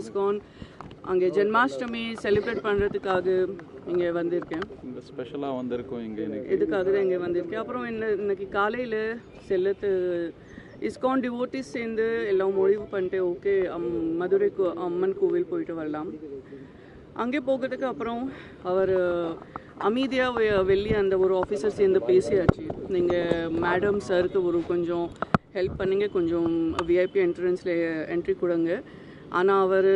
ISKCON அங்கே Janmashtami celebrate பண்ணுறதுக்காக இங்கே வந்திருக்கேன். இந்த ஸ்பெஷலாக வந்திருக்கோம் இங்கே இதுக்காக தான் இங்கே வந்திருக்கேன். அப்புறம் என்ன இன்னைக்கு காலையில் செல்லத்து இஸ்கான் டிவோட்டிஸ் சேர்ந்து எல்லாம் முடிவு பண்ணிட்டு ஓகே மதுரை கோ- அம்மன் கோவில் போயிட்டு வரலாம். அங்கே போகிறதுக்கு அப்புறம் அவர் அமைதியாக வெளியே அந்த ஒரு ஆஃபீஸர் சேர்ந்து பேசியாச்சு. நீங்கள் மேடம் சருக்கு ஒரு கொஞ்சம் ஹெல்ப் பண்ணுங்க கொஞ்சம் விஐபி என்ட்ரன்ஸில் என்ட்ரி கொடுங்க. ஆனால் அவர்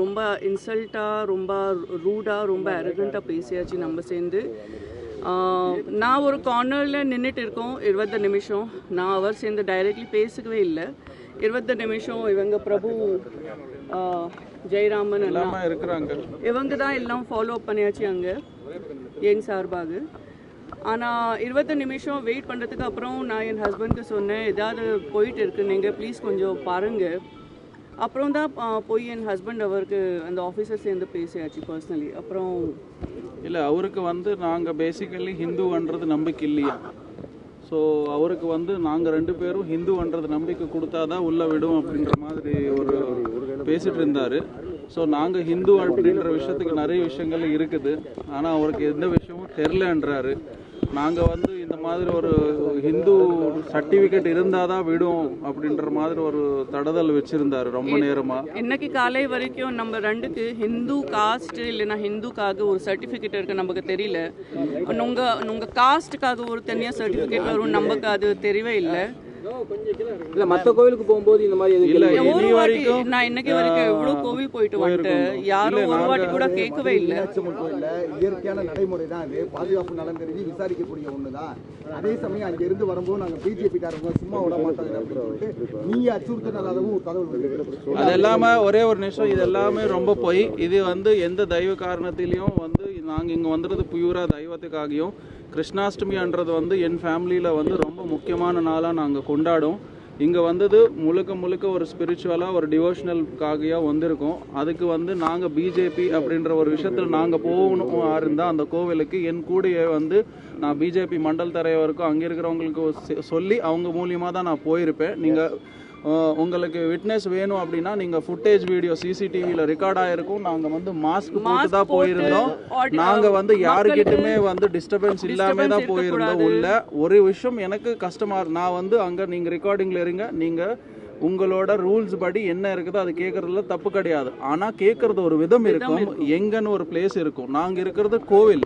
ரொம்ப இன்சல்ட்டாக ரொம்ப ரூடாக ரொம்ப அரகண்ட்டாக பேசியாச்சு நம்ம சேர்ந்து. நான் ஒரு கார்னரில் நின்றுட்டு இருக்கோம் இருபது நிமிஷம். நான் அவர் சேர்ந்து டைரக்ட்லி பேசவே இல்லை. இருபது நிமிஷம் இவங்க பிரபு ஜெயராமன் எல்லாமே இருக்கிறாங்க. இவங்க தான் எல்லாம் ஃபாலோ பண்ணியாச்சு அங்கே என் சார்பாக. ஆனால் இருபது நிமிஷம் வெயிட் பண்ணுறதுக்கு அப்புறம் நான் என் ஹஸ்பண்ட்க்கு சொன்னேன் ஏதாவது போயிட்டு இருக்கு நீங்கள் ப்ளீஸ் கொஞ்சம் பாருங்க. அப்புறம் தான் போய் என் ஹஸ்பண்ட் அவருக்கு அந்த ஆஃபீஸர் சேர்ந்து பேசியாச்சு பர்சனலி அப்புறம் இல்லை அவருக்கு வந்து நாங்கள் பேசிக்கலி ஹிந்துன்றது நம்பிக்கை இல்லையா? ஸோ அவருக்கு வந்து நாங்கள் ரெண்டு பேரும் ஹிந்துன்றது நம்பிக்கை கொடுத்தாதான் உள்ளே விடும் அப்படின்ற மாதிரி ஒரு பேசிகிட்டு இருந்தார். ஸோ நாங்கள் ஹிந்து அப்படின்ற விஷயத்துக்கு நிறைய விஷயங்கள் இருக்குது. ஆனால் அவருக்கு எந்த விஷயமும் தெரிலன்றாரு. நாங்கள் வந்து இந்த மாதிரி ஒரு ஹிந்து சர்டிஃபிகேட் இருந்தால் தான் விடும் அப்படின்ற மாதிரி ஒரு தடதல் வச்சிருந்தாரு ரொம்ப நேரமாக இன்னைக்கு காலை வரைக்கும் நம்ம ரெண்டுக்கு ஹிந்து காஸ்ட் இல்லைன்னா ஹிந்துக்காக ஒரு சர்டிஃபிகேட் இருக்கு நமக்கு தெரியல. உங்க உங்க காஸ்ட்டுக்காக ஒரு தனியாக சர்டிஃபிகேட் வரும் நமக்கு அது தெரியவே இல்லை. இல்ல மத்த கோவிலுக்கு போகும்போது இந்த மாதிரி எதுவும் இல்லை ஒரு இனி வாட்டி வரைக்கும் நான் இன்னைக்கு வரைக்கும் எவ்வளவு கோவில் போயிட்டு வந்துட்டேன் யாரும் ஒரு வாட்டி கூட கேட்கவே இல்லை. கோயில்ல இயற்கையான நடைமுறை தான் அது பாதுகாப்பு நலன் கருதி விசாரிக்கக்கூடிய ஒண்ணுதான். அதே சமயம் அங்க இருந்து வரும்போது நாங்க பிஜேபி காரங்க சும்மா விட மாட்டாங்க அப்படின்னு சொல்லிட்டு நீங்க அச்சுறுத்தினாலும் ஒரு தகவல். அது எல்லாமே ஒரே ஒரு நிமிஷம் இது எல்லாமே ரொம்ப பொய். இது வந்து எந்த தெய்வ காரணத்திலையும் வந்து நாங்கள் இங்கே வந்துறது பியூரா தெய்வத்துக்காகியும் கிருஷ்ணாஷ்டமின்றது வந்து என் ஃபேமிலியில் வந்து ரொம்ப முக்கியமான நாளாக நாங்கள் கொண்டாடும் இங்கே வந்தது முழுக்க முழுக்க ஒரு ஸ்பிரிச்சுவலாக ஒரு டிவோஷனல்காகியாக வந்திருக்கோம். அதுக்கு வந்து நாங்கள் பிஜேபி அப்படின்ற ஒரு விஷயத்தில் நாங்கள் போகணும் இருந்தால் அந்த கோவிலுக்கு என் கூடயே வந்து நான் பிஜேபி மண்டல் தலைவருக்கும் அங்கே இருக்கிறவங்களுக்கு சொல்லி அவங்க மூலியமாக தான் நான் போயிருப்பேன். நீங்கள் உங்களுக்கு விட்னஸ் வேணும் அப்படின்னா நீங்க ஃபுட்டேஜ் வீடியோ சிசிடிவியில் ரெக்கார்ட் ஆயிருக்கும். நாங்க வந்து மாஸ்க் போட்டு தான் போயிருந்தோம் நாங்க வந்து யாருக்கிட்டுமே வந்து டிஸ்டர்பன்ஸ் இல்லாம தான் போயிருந்தோம் உள்ள. ஒரு விஷயம் எனக்கு கஷ்டமா இருக்கு. நான் வந்து அங்க நீங்க ரெக்கார்டிங்ல இருங்க. நீங்க உங்களோட ரூல்ஸ் படி என்ன இருக்குதோ அது கேட்கறதுல தப்பு கிடையாது. ஆனா கேட்கறது ஒரு விதம் இருக்கும். எங்கன்னு ஒரு பிளேஸ் இருக்கும். நாங்க இருக்கிறது கோவில்.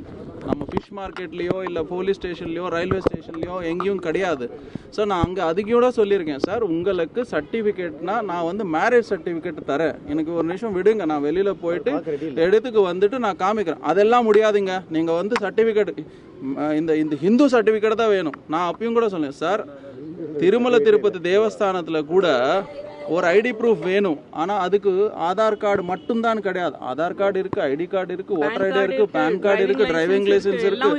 நம்ம ஃபிஷ் மார்க்கெட்லேயோ இல்லை போலீஸ் ஸ்டேஷன்லேயோ ரயில்வே ஸ்டேஷன்லேயோ எங்கேயும் கிடையாது. ஸோ நான் அங்கே அதுக்கூட சொல்லியிருக்கேன். சார் உங்களுக்கு சர்டிஃபிகேட்னா நான் வந்து மேரேஜ் சர்டிஃபிகேட் தரேன். எனக்கு ஒரு நிமிஷம் விடுங்க. நான் வெளியில் போயிட்டு இடத்துக்கு வந்துட்டு நான் காமிக்கிறேன். அதெல்லாம் முடியாதுங்க. நீங்கள் வந்து சர்டிஃபிகேட் இந்த இந்த ஹிந்து சர்டிஃபிகேட் தான் வேணும். நான் அப்பயும் கூட சொன்னேன் சார் திருமல திருப்பதி தேவஸ்தானத்தில் கூட ஒரு ஐடி ப்ரூஃப் வேணும். ஆனால் அதுக்கு ஆதார் கார்டு மட்டும்தான் கிடையாது. ஆதார் கார்டு இருக்கு ஐடி கார்டு இருக்கு ஓட்டர் ஐடி இருக்கு பேன் கார்டு இருக்கு டிரைவிங் லைசன்ஸ் இருக்கு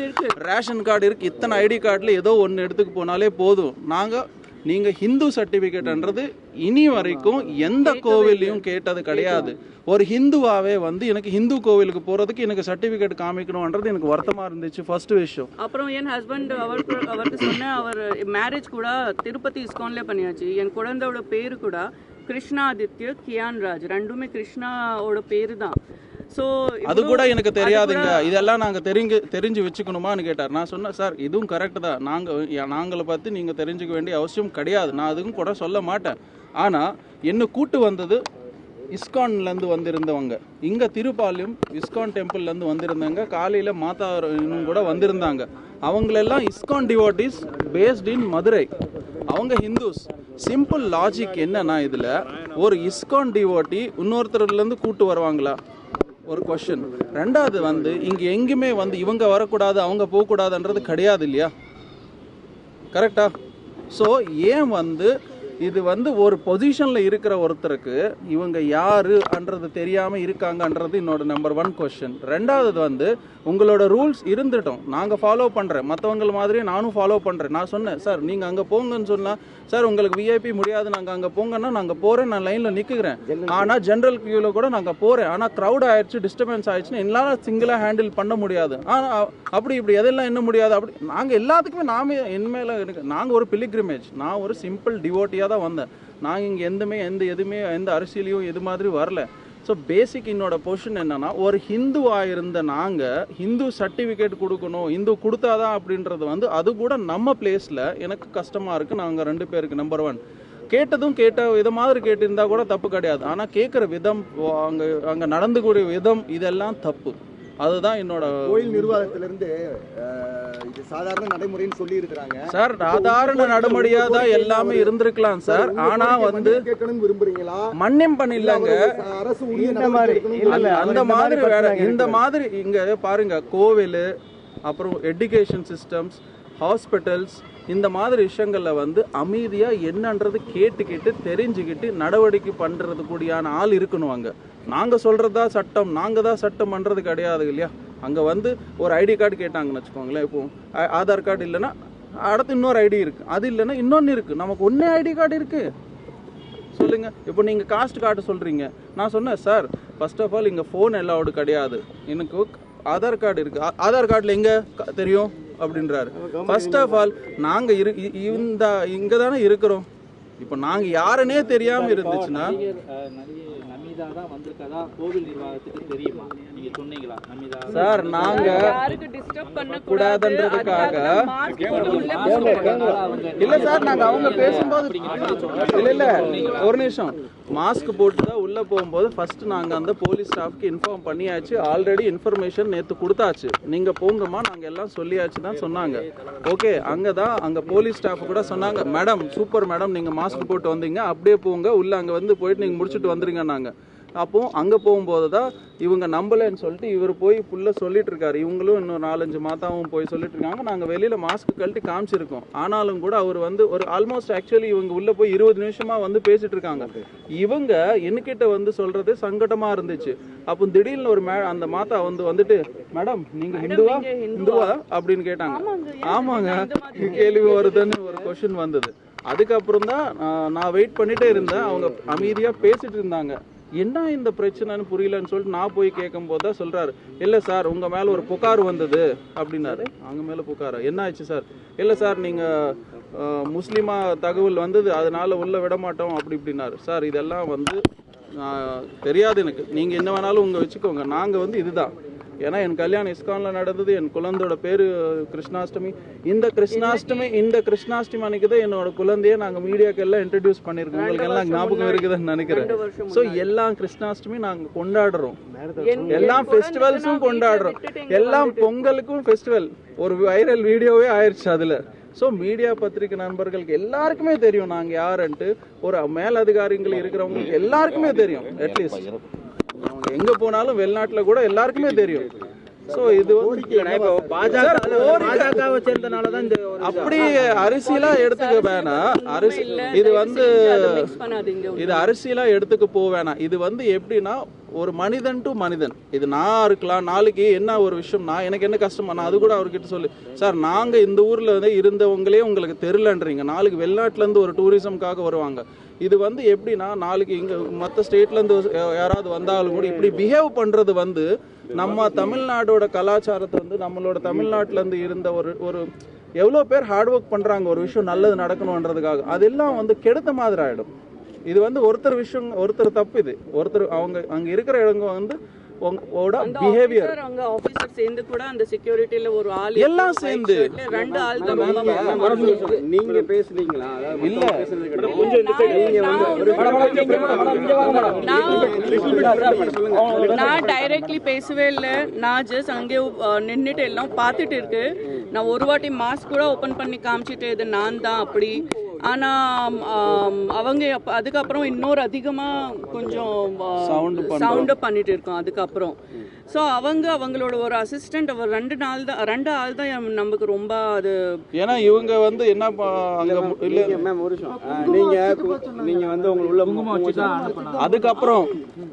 ரேஷன் கார்டு இருக்கு. இத்தனை ஐடி கார்டுல ஏதோ ஒன்று எடுத்துக்கு போனாலே போதும். நாங்க நீங்க ஹிந்து சர்டிபிகேட்ன்றது இனி வரைக்கும் எந்த கோவிலையும் கேட்டது கிடையாது. ஒரு ஹிந்துவாவே வந்து எனக்கு ஹிந்து கோவிலுக்கு போறதுக்கு எனக்கு சர்டிபிகேட் காமிக்கணும்ன்றது எனக்கு வருத்தமா இருந்துச்சு ஃபர்ஸ்ட் விஷயம். அப்புறம் என் ஹஸ்பண்ட் அவருக்கு அவருக்கு சொன்னேன் அவர் மேரேஜ் கூட திருப்பதி இஸ்கான்ல பண்ணியாச்சு. என் குழந்தையோட பேரு கூட கிருஷ்ணா ஆதித்ய கியான் ராஜ் ரெண்டுமே கிருஷ்ணாவோட பேரு தான் ஸோ அது கூட எனக்கு தெரியாதுங்க. இதெல்லாம் நாங்க தெரிஞ்சு தெரிஞ்சு வச்சுக்கணுமான்னு கேட்டார். நான் சொன்னேன் சார் இதுவும் கரெக்ட் தான். நாங்க யா- நாங்களை பத்தி நீங்க தெரிஞ்சுக்க வேண்டிய அவசியம் கிடையாது. நான் அதுக்கும் கூட சொல்ல மாட்டேன். ஆனா என்ன கூட்டு வந்தது இஸ்கான்ல இருந்து வந்திருந்தவங்க. இங்க திருப்பாளையம் இஸ்கான் டெம்பிள்ல இருந்து வந்திருந்தாங்க காலையில மாதா இன்னும் கூட வந்திருந்தாங்க. அவங்களெல்லாம் ISKCON devotees based in Madurai. அவங்க ஹிந்துஸ். சிம்பிள் லாஜிக் என்னன்னா இதுல ஒரு இஸ்கான் டிவோட்டி இன்னொருத்தர்ல இருந்து கூட்டு வருவாங்களா? ஒரு கொஷின் ரெண்டாவது வந்து இங்க எங்குமே வந்து இவங்க வரக்கூடாது அவங்க போகக்கூடாதுன்றது கிடையாது இல்லையா? கரெக்டா ஸோ ஏன் வந்து இது வந்து ஒரு பொசிஷன்ல இருக்கிற ஒருத்தருக்கு இவங்க யாருன்றது தெரியாம இருக்காங்கன்றது என்னோட நம்பர் ஒன் கொஸ்டின் ரெண்டாவது வந்து உங்களோட ரூல்ஸ் இருந்துட்டோம். நாங்க ஃபாலோ பண்றேன். மற்றவங்க மாதிரி நானும் ஃபாலோ பண்றேன். நான் சொன்னேன் சார் நீங்க அங்க போங்கன்னு சொன்னா சார் உங்களுக்கு விஐபி முடியாது. நாங்க அங்க போங்கன்னா நாங்க போறேன். நான் லைன்ல நிக்குகிறேன். ஆனா ஜென்ரல் கியூல கூட நாங்க போறேன். ஆனா க்ரௌட் ஆயிடுச்சு டிஸ்டர்பன்ஸ் ஆயிடுச்சுன்னு என்னால சிங்கிளா ஹேண்டில் பண்ண முடியாது. ஆனா அப்படி இப்படி எதெல்லாம் என்ன முடியாது? அப்படி நாங்க எல்லாத்துக்குமே நாமே என் மேல எனக்கு நாங்க ஒரு பிலிக்ரிமேஜ் நான் ஒரு சிம்பிள் பேசிக்காக தான் வந்தேன். நாங்கள் இங்கே எந்தமே எந்த எதுவுமே எந்த அரசியலையும் எது மாதிரி வரல. ஸோ பேசிக் என்னோட பொசிஷன் என்னன்னா ஒரு ஹிந்துவாக இருந்த நாங்கள் ஹிந்து சர்டிஃபிகேட் கொடுக்கணும் இந்து கொடுத்தாதான் அப்படின்றது வந்து அது கூட நம்ம பிளேஸில் எனக்கு கஷ்டமாக இருக்குது நாங்கள் ரெண்டு பேருக்கு நம்பர் ஒன் கேட்டதும் கேட்ட வித மாதிரி கேட்டிருந்தா கூட தப்பு கிடையாது. ஆனால் கேட்குற விதம் அங்கே அங்கே நடந்துக்கூடிய விதம் இதெல்லாம் தப்பு. அதுதான் என்னோட கோயில் நிர்வாகத்திலிருந்து இது சாதாரண நடைமுறைன்னு சொல்லி இருக்கிறாங்க சார் சாதாரண நடைமுறையா தான் எல்லாமே இருந்திருக்கலாம் சார் ஆனா வந்து கேட்கணும்னு விரும்புறீங்களா? மன்னிப்பன் இல்லைங்க. அரசு நடவடிக்கை எடுக்கணும்னு அந்த மாதிரி வேற இந்த மாதிரி இங்க பாருங்க கோவில் அப்புறம் எஜுகேஷன் சிஸ்டம்ஸ் ஹாஸ்பிட்டல்ஸ் இந்த மாதிரி விஷயங்கள்ல வந்து அமைதியா என்னன்றது கேட்டுக்கிட்டு தெரிஞ்சுக்கிட்டு நடவடிக்கை பண்றது கூடியான ஆள் இருக்கணும் அங்க. நாங்க சொல்றதா சட்டம் நாங்க தான் சட்டம் பண்றது கிடையாது இல்லையா? அங்க வந்து ஒரு ஐடி கார்டு கேட்டாங்கன்னு வச்சுக்கோங்களேன் இப்போ ஆதார் கார்டு இல்லைன்னா அடுத்து இன்னொரு ஐடி இருக்கு. அது இல்லைன்னா இன்னொன்னு இருக்கு. நமக்கு ஒன்னே ஐடி கார்டு இருக்கு. சொல்லுங்க. இப்போ நீங்க காஸ்ட் கார்டு சொல்றீங்க. நான் சொன்னேன் சார் ஃபர்ஸ்ட் ஆஃப் ஆல் இங்க ஃபோன் அலௌடு கிடையாது. எனக்கு ஆதார் கார்டு இருக்கு. ஆ- ஆதார் கார்டுல எங்க க- தெரியும்? அப்படின்றாரு. ஃபர்ஸ்ட் ஆஃப் ஆல் நாங்க இரு இந்த இங்க தானே இருக்கிறோம். இப்போ நாங்க யாருன்னே தெரியாம இருந்துச்சுன்னா நமிதா தான் வந்திருக்கதா? கோவில் நிர்வாகத்துக்கு தெரியுமா? நீங்க சொன்னீங்களா நமிதா? சார் நாங்க யாருக்கு டிஸ்டர்ப் பண்ண கூடாதுன்றதுக்காக மாஸ்க் போட்டு உள்ள போக இல்ல சார் நாங்க அவங்க பேசும்போது இல்ல இல்ல ஒரு நிமிஷம். மாஸ்க் போட்டு தான் உள்ள போகும்போது ஃபர்ஸ்ட் நாங்க அந்த போலீஸ் ஸ்டாஃப்க்கு இன்ஃபார்ம் பண்ணியாச்சு. ஆல்ரெடி இன்ஃபர்மேஷன் நேத்து கொடுத்தாச்சு. நீங்க போங்கம்மா நாங்க எல்லாம் சொல்லியாச்சு தான் சொன்னாங்க. ஓகே அங்க தான் அங்க போலீஸ் ஸ்டாஃப் கூட சொன்னாங்க மேடம் சூப்பர் மேடம் நீங்க மாஸ்க் போட்டு வந்தீங்க. அப்படியே போங்க. உள்ள அங்க வந்து போயிட்டு நீங்க முடிச்சுட்டு வந்துருங்க நாங்க. அப்போ அங்க போகும்போது தான் இவங்க நம்பலன்னு சொல்லிட்டு இவர் போய் ஃபுல்லா சொல்லிட்டு இருக்காரு இவங்களும் இன்னும் நாலஞ்சு மாதாவும் போய் சொல்லிட்டு இருக்காங்க நாங்க வெளியில மாஸ்க் கழட்டி காமிச்சிருக்கோம். ஆனாலும் கூட அவர் வந்து ஒரு ஆல்மோஸ்ட் ஆக்சுவலி இவங்க உள்ள போய் இருபது நிமிஷமா வந்து பேசிட்டு இருக்காங்க இவங்க என்கிட்ட வந்து சொல்றது சங்கடமா இருந்துச்சு. அப்போ திடீர்னு ஒரு மே அந்த மாதா வந்து வந்துட்டு மேடம் நீங்க ஹிந்துவா? ஹிந்துவா? அப்படின்னு கேட்டாங்க. ஆமாங்க கேள்வி வருதுன்னு ஒரு கொஸ்டின் வந்தது. அதுக்கப்புறம் தான் நான் வெயிட் பண்ணிட்டே இருந்தேன். அவங்க அமைதியா பேசிட்டு இருந்தாங்க. என்ன இந்த பிரச்சனைன்னு புரியலன்னு சொல்லிட்டு நான் போய் கேட்கும் போது தான் சொல்றாரு. இல்ல சார் உங்க மேல ஒரு புகார் வந்தது அப்படின்னாரு. அவங்க மேல புகார்? என்ன ஆச்சு சார்? இல்ல சார் நீங்க முஸ்லீமாக தகவல் வந்தது அதனால உள்ள விட மாட்டோம் அப்படி இப்படின்னாரு. சார் இதெல்லாம் வந்து தெரியாது எனக்கு. நீங்க என்ன வேணாலும் உங்க வச்சுக்கோங்க. நாங்க வந்து இதுதான் ஏன்னா என் கல்யாணம் இஸ்கான்ல நடந்தது என் குழந்தையோட பேரு கிருஷ்ணாஷ்டமி. இந்த கிருஷ்ணாஷ்டமி இந்த கிருஷ்ணாஷ்டமி அன்னைக்கு தான் என்னோட குழந்தைய நாங்க மீடியாக்கு எல்லாம் இன்ட்ரடியூஸ் பண்ணிருக்கோம் உங்களுக்கு எல்லாம் ஞாபகம் இருக்குதுன்னு நினைக்கிறேன். சோ எல்லாம் கிருஷ்ணாஷ்டமி நாங்க கொண்டாடுறோம். எல்லாம் ஃபெஸ்டிவல்ஸும் கொண்டாடுறோம். எல்லாம் பொங்கலுக்கும் ஃபெஸ்டிவல் ஒரு வைரல் வீடியோவே ஆயிருச்சு அதுல. ஸோ மீடியா பத்திரிகை நண்பர்களுக்கு எல்லாருக்குமே தெரியும் நாங்க யாருன்ட்டு. ஒரு மேலதிகாரிகள் இருக்கிறவங்களுக்கு எல்லாருக்குமே தெரியும் அட்லீஸ்ட் எங்க போனாலும் வெளிநாட்டுல கூட எல்லாருக்குமே தெரியும். சோ இது ஒரு அப்படி அரசியலா எடுத்துக்க வேணாம். அரிசி இது வந்து மிக்ஸ் பண்ணாதீங்க இது அரசியலா எடுத்துக்க போக வேணாம். இது வந்து எப்படின்னா ஒரு மனிதன் டு மனிதன். இது நான் இருக்கலாம் நாளைக்கு என்ன ஒரு விஷயம் நான் எனக்கு என்ன கஷ்டமா நான் அது கூட அவர்கிட்ட சொல்லு. சார் நாங்க இந்த ஊர்ல வந்து இருந்தவங்களே உங்களுக்கு தெரியலன்றீங்க. நாளைக்கு வெளிநாட்டுல இருந்து ஒரு டூரிசம்காக வருவாங்க. இது வந்து எப்படின்னா நாளைக்கு இங்கே மற்ற ஸ்டேட்லேருந்து யாராவது வந்தாலும் கூட இப்படி பிஹேவ் பண்ணுறது வந்து நம்ம தமிழ்நாடோட கலாச்சாரத்தை வந்து நம்மளோட தமிழ்நாட்டிலேருந்து இருந்த ஒரு ஒரு எவ்வளோ பேர் ஹார்ட் ஒர்க் பண்ணுறாங்க ஒரு விஷயம் நல்லது நடக்கணுன்றதுக்காக அதெல்லாம் வந்து கெடுத்த மாதிரி ஆகிடும் இது வந்து ஒருத்தர் விஷயம் ஒருத்தர் தப்பு இது. ஒருத்தர் அவங்க அங்கே இருக்கிற இடங்க வந்து உங்களோட பிஹேவியர் அங்க ஆபீசர் சேர்ந்து கூட அந்த செக்யூரிட்டில ஒரு ஆள் எல்லாம் சேர்ந்து. ரெண்டு ஆள் தான் நீங்க பேசுனீங்களா அதாவது இல்ல. கொஞ்சம் இந்த side நீங்க வந்து நான் டைரக்ட்லி பேசவே இல்லை நான் ஜஸ்ட் அங்கே நின்னுட்டு எல்லாம் பார்த்துட்டு இருக்கு நான் ஒரு வாட்டி மாஸ்க் கூட ஓபன் பண்ணி காமிச்சிட்டு இது நான் தான் அப்படி ஆனா ஆம், அவங்க அதுக்கப்புறம் இன்னொரு அதிகமா கொஞ்சம். சவுண்ட் பண்ணிட்டு இருக்கோம் அதுக்கப்புறம் ஸோ அவங்க அவங்களோட ஒரு அசிஸ்டன்ட் ஒரு ரெண்டு நாள் தான் ரெண்டு ஆள் தான் நமக்கு ரொம்ப அது ஏன்னா இவங்க வந்து என்ன ப- அங்க இல்ல நீங்க மேம் ஒரு நிமிஷம். ஆ, நீங்க கு- நீங்க வந்து உங்களை உள்ள அதுக்கப்புறம்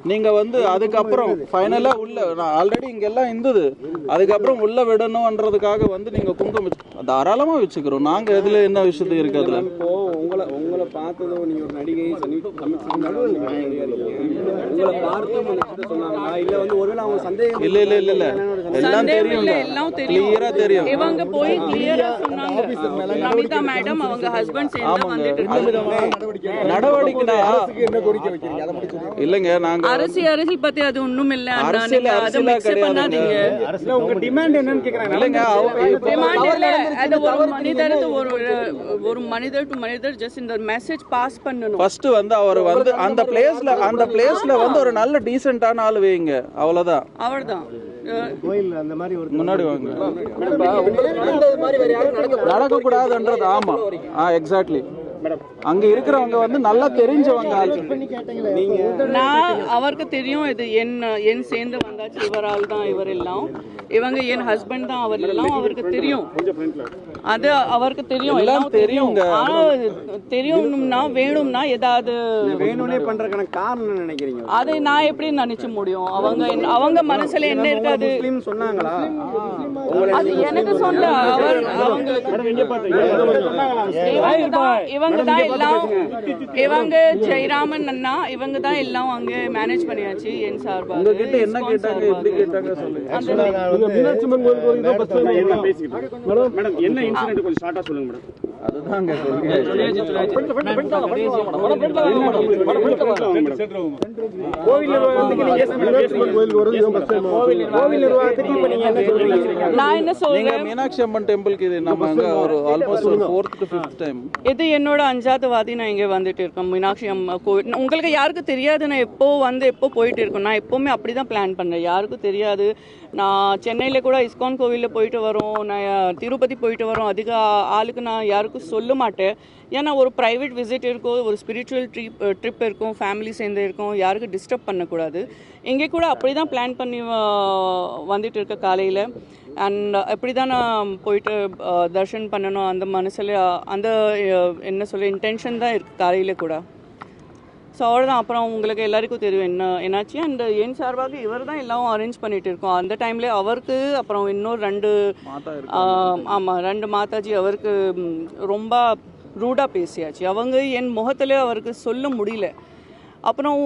நீங்க வந்து அதுக்கப்புறம் ஃபைனலா உள்ள நான் ஆல்ரெடி இங்க எல்லாம் இருந்தது அதுக்கப்புறம் உள்ள விடணும்ன்றதுக்காக வந்து நீங்க குங்குமம் வச்சு- தாராளமா வச்சுக்கிறோம். நாங்க எதுல என்ன விஷயத்து இருக்கு அதுல? உங்களை உங்களை உங்களை பார்த்ததும் நீங்க ஒரு நடிகை உங்களை விஷயத்த சொன்னாங்களா? இல்ல வந்து ஒருவேளை அவங்க சந்தேகம் இல்ல இல்ல இல்ல இல்ல. எல்லாம் தெரியுங்க எல்லாம் தெரியும். கிளியரா தெரியும். இவங்க போய் கிளியரா சொன்னாங்க. நமிதா மேடம் அவங்க ஹஸ்பண்ட் சேர்ந்து வந்துட்டு இருக்காங்க. நடவடிக்கைனா என்ன கோரிக்கை வைக்கிறீங்க? அதை மட்டும் சொல்லுங்க. இல்லைங்க நாங்க அரசியல் அரசியல் பத்தி அது ஒண்ணும் இல்ல அண்ணா. அரசியல் நீங்க அதை பண்ணாதீங்க. இல்ல உங்க டிமாண்ட் என்னன்னு கேக்குறாங்க இல்லைங்க டிமாண்ட் இல்ல. அது ஒரு மனிதருக்கு ஒரு ஒரு மனிதர் டு மனிதர் ஜஸ்ட் இந்த மெசேஜ் பாஸ் பண்ணணும். ஃபர்ஸ்ட் வந்து அவர் வந்து அந்த பிளேஸ்ல அந்த பிளேஸ்ல வந்து ஒரு நல்ல டீசென்ட்டான ஆள் வைங்க. அவ்வளவுதான். அவர்தான் அஹ் முன்னாடி வாங்க. நடக்க கூடாதுன்றது ஆமா. ஆ எக்ஸாக்ட்லி அங்க இருக்கிறவங்க வந்து நல்லா தெரிஞ்சவங்க நான் அவருக்கு தெரியும் இது என் என் சேர்ந்து வந்தாச்சு இவரால் தான் இவர் எல்லாம் இவங்க என் ஹஸ்பண்ட் தான் அவர் எல்லாம் அவருக்கு தெரியும். அது அவருக்கு தெரியும் எல்லாம் தெரியும். ஆனா தெரியணும்னா வேணும்னா ஏதாவது வேணும்னே பண்றதுக்கான காரணம் நினைக்கிறீங்க? அதை நான் எப்படி நினைச்சு முடியும்? அவங்க அவங்க மனசுல என்ன இருக்காது? சொன்னாங்களா? அது எனக்கு சொல்ல அவர் அவங்களுக்கு இவங்க இவங்க தான் எல்லாம் இவங்க ஜெயராமன் அண்ணா இவங்க தான் எல்லாம் அங்க மேனேஜ் பண்ணியாச்சு என் சார்பாக உங்ககிட்ட என்ன கேட்டாங்க எப்படி. கேட்டாங்க சொல்லுங்க மேடம் என்ன இன்சிடென்ட் கொஞ்சம் ஷார்ட்டா சொல்லுங்க மேடம் அதுதாங்க கோவில் நிர்வாகத்துக்கு நீங்க கோவில் நிர்வாகத்துக்கு இப்ப நீங்க என்ன சொல்றீங்க? நான் என்ன நீங்க சொல்றேன்? மீனாட்சி அம்மன் டெம்பிளுக்கு இது நம்ம அங்க ஒரு ஆல்மோஸ்ட் ஒரு ஃபோர்த் டு ஃபிஃப்த் டைம் இது என்னோட அஞ்சாவது வாதி நான் இங்கே வந்துட்டு இருக்கேன். மீனாட்சி அம்மா கோவில் உங்களுக்கு யாருக்கு தெரியாது? நான் எப்போ வந்து எப்போ போயிட்டு இருக்கேன்? நான் எப்போவுமே அப்படி தான் பிளான் பண்ணுறேன் யாருக்கும் தெரியாது. நான் சென்னையில் கூட இஸ்கான் கோவிலில் போயிட்டு வரோம். நான் திருப்பதி போயிட்டு வரோம். அதிக ஆளுக்கு நான் யாருக்கும் சொல்ல மாட்டேன். ஏன்னா ஒரு ப்ரைவேட் விசிட் இருக்கும் ஒரு ஸ்பிரிச்சுவல் ட்ரிப் ட்ரிப் இருக்கும் ஃபேமிலி சேர்ந்து இருக்கும். யாருக்கும் டிஸ்டர்ப் பண்ணக்கூடாது. இங்கே கூட அப்படி தான் பிளான் பண்ணி வந்துட்டு இருக்க காலையில். அண்ட் எப்படி தான் நான் போயிட்டு தர்ஷன் பண்ணணும். அந்த மனசில் அந்த என்ன சொல்ல இன்டென்ஷன் தான் இருக்குது காலையில் கூட. ஸோ அவ்வளோதான் அப்புறம் உங்களுக்கு எல்லாருக்கும் தெரியும் என்ன என்னாச்சு? அண்ட் என் சார்பாக இவர் தான் எல்லாம் அரேஞ்ச் பண்ணிட்டு இருக்கோம். அந்த டைம்ல அவருக்கு அப்புறம் இன்னொரு ரெண்டு ஆமாம் ரெண்டு மாதாஜி அவருக்கு ரொம்ப ரூடாக பேசியாச்சு. அவங்க என் முகத்தில் அவருக்கு சொல்ல முடியல. அப்புறம்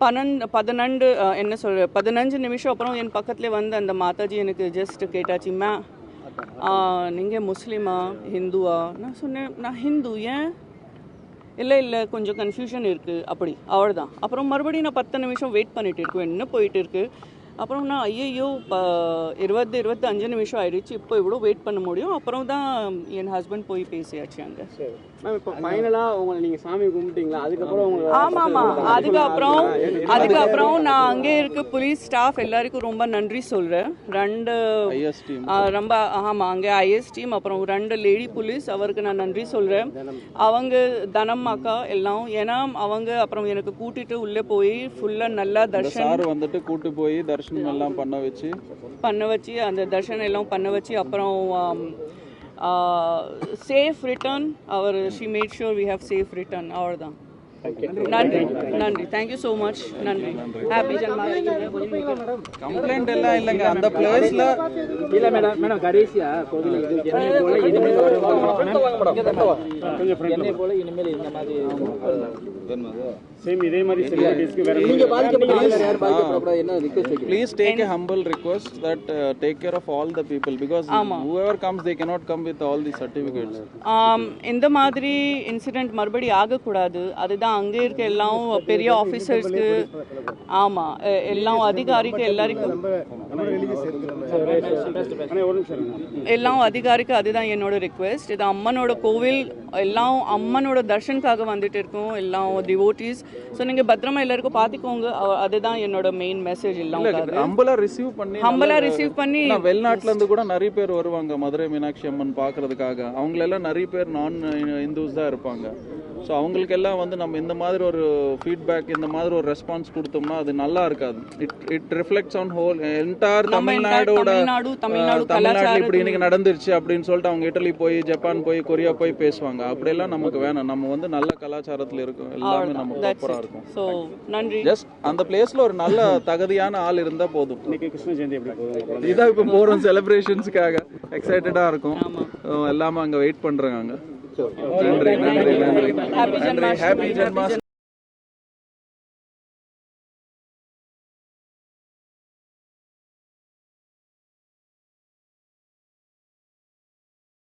பன்னெண்டு பதினெண்டு என்ன சொல்ற பதினஞ்சு நிமிஷம் அப்புறம் என் பக்கத்துல வந்து அந்த மாதாஜி எனக்கு ஜஸ்ட் கேட்டாச்சு மே நீங்கள் முஸ்லீமா ஹிந்துவா? நான் சொன்னேன் நான் ஹிந்து ஏன்? இல்லை இல்லை கொஞ்சம் கன்ஃபியூஷன் இருக்குது அப்படி அவ்வளோதான் அப்புறம் மறுபடியும் நான் பத்து நிமிஷம் வெயிட் பண்ணிட்டு இருக்கேன். என்ன போயிட்டு இருக்கு? அப்புறம் நான் ஐயையோ இப்போ இருபது இருபத்தி அஞ்சு நிமிஷம் ஆயிடுச்சு. இப்போ இவ்வளோ வெயிட் பண்ண முடியும். அப்புறம் தான் என் ஹஸ்பண்ட் போய் பேசியாச்சு அங்கே. மேம் இப்போ ஃபைனலா உங்களை நீங்க சாமி கும்பிட்டீங்களா? அதுக்கப்புறம் உங்களை ஆமா ஆமா அதுக்கப்புறம் அதுக்கப்புறம் நான் அங்கே இருக்க போலீஸ் ஸ்டாஃப் எல்லாருக்கும் ரொம்ப நன்றி சொல்றேன். ரெண்டு ஐஎஸ் டீம் ஆ, ரொம்ப ஆமா அங்கே ஐஎஸ் டீம் அப்புறம் ரெண்டு லேடி போலீஸ் அவருக்கு நான் நன்றி சொல்றேன். அவங்க தனம் அக்கா எல்லாம். ஏன்னா அவங்க அப்புறம் எனக்கு கூட்டிட்டு உள்ளே போய் ஃபுல்லா நல்லா தர்ஷன் சார் வந்துட்டு கூட்டு போய் தர்ஷனம் எல்லாம் பண்ண வச்சு? பண்ண வச்சு அந்த தர்ஷன் எல்லாம் பண்ண வச்சு அப்புறம் safe return our she made sure we have safe return அவ்வளோதான் நன்றி நன்றி. தேங்க்யூ ஸோ மச் நன்றி. ஹாப்பி கம்ப்ளைண்ட் எல்லாம் இல்லைங்க. அந்த பிளேஸ்ல இல்ல மேடம் மேடம் கடைசியா கோவில் என்னை போல இனிமேல் இந்த மாதிரி சேம் இதே மாதிரி செலிபிரிட்டிஸ்க்கு வேற நீங்க பாதிக்கப்பட்ட யார் பாதிக்கப்படக்கூடாது என்ன ரிக்வெஸ்ட் வைக்கிறீங்க please take a humble request that uh, take care of all the people because whoever comes they cannot come with all the certificates. ஆம், இந்த மாதிரி இன்சிடென்ட் மறுபடி ஆகக்கூடாது. அதுதான் அங்கே இருக்க எல்லாம் பெரிய ஆஃபீஸர்ஸ்க்கு ஆமாம் எல்லாம் அதிகாரிக்கு எல்லாருக்கும். எல்லாம் அதிகாரிக்கு அதுதான் என்னோட ரிக்வெஸ்ட் இது அம்மனோட கோவில் எல்லாம் அம்மனோட தர்ஷனுக்காக வந்துட்டு இருக்கோம். எல்லாம் டிவோட்டிஸ் ஸோ நீங்கள் பத்திரமா எல்லாருக்கும் பார்த்துக்கோங்க அவ- அதுதான் என்னோட மெயின் மெசேஜ் எல்லாம் ஹம்பலா ரிசீவ் பண்ணி ஹம்பலா ரிசீவ் பண்ணி வெளிநாட்டுல இருந்து கூட நிறைய பேர் வருவாங்க மதுரை மீனாட்சி அம்மன் பாக்குறதுக்காக. அவங்க எல்லாம் நிறைய பேர் நான் இந்துஸ் தான் இருப்பாங்க. ஸோ அவங்களுக்கு எல்லாம் வந்து நம்ம இந்த மாதிரி ஒரு ஃபீட்பேக் இந்த மாதிரி ஒரு ரெஸ்பான்ஸ் கொடுத்தோம்னா அது நல்லா இருக்காது. It it reflects on whole entire தமிழ்நாடோட Tamil Nadu, தமிழ்நாட்டுல இப்படி இன்னைக்கு நடந்துருச்சு அப்படின்னு சொல்லிட்டு அவங்க இட்டலி போய் ஜப்பான் போய் கொரியா போய் பேசுவாங்க. அப்படியெல்லாம் நமக்கு வேணாம். நம்ம வந்து நல்ல கலாச்சாரத்துல இருக்கோம். எல்லாமே நம்ம ப்ராப்பரா இருக்கும். ஸோ நன்றி. ஜஸ்ட் அந்த பிளேஸ்ல ஒரு நல்ல தகுதியான ஆள் இருந்தா போதும். இன்னைக்கு கிருஷ்ண ஜெயந்தி எப்படி போகுது? இதான் இப்போ போறோம் செலிப்ரேஷன்ஸ்க்காக எக்ஸைட்டடா இருக்கும். எல்லாமே அங்க வெயிட் பண்றாங்க அங்க நன்றி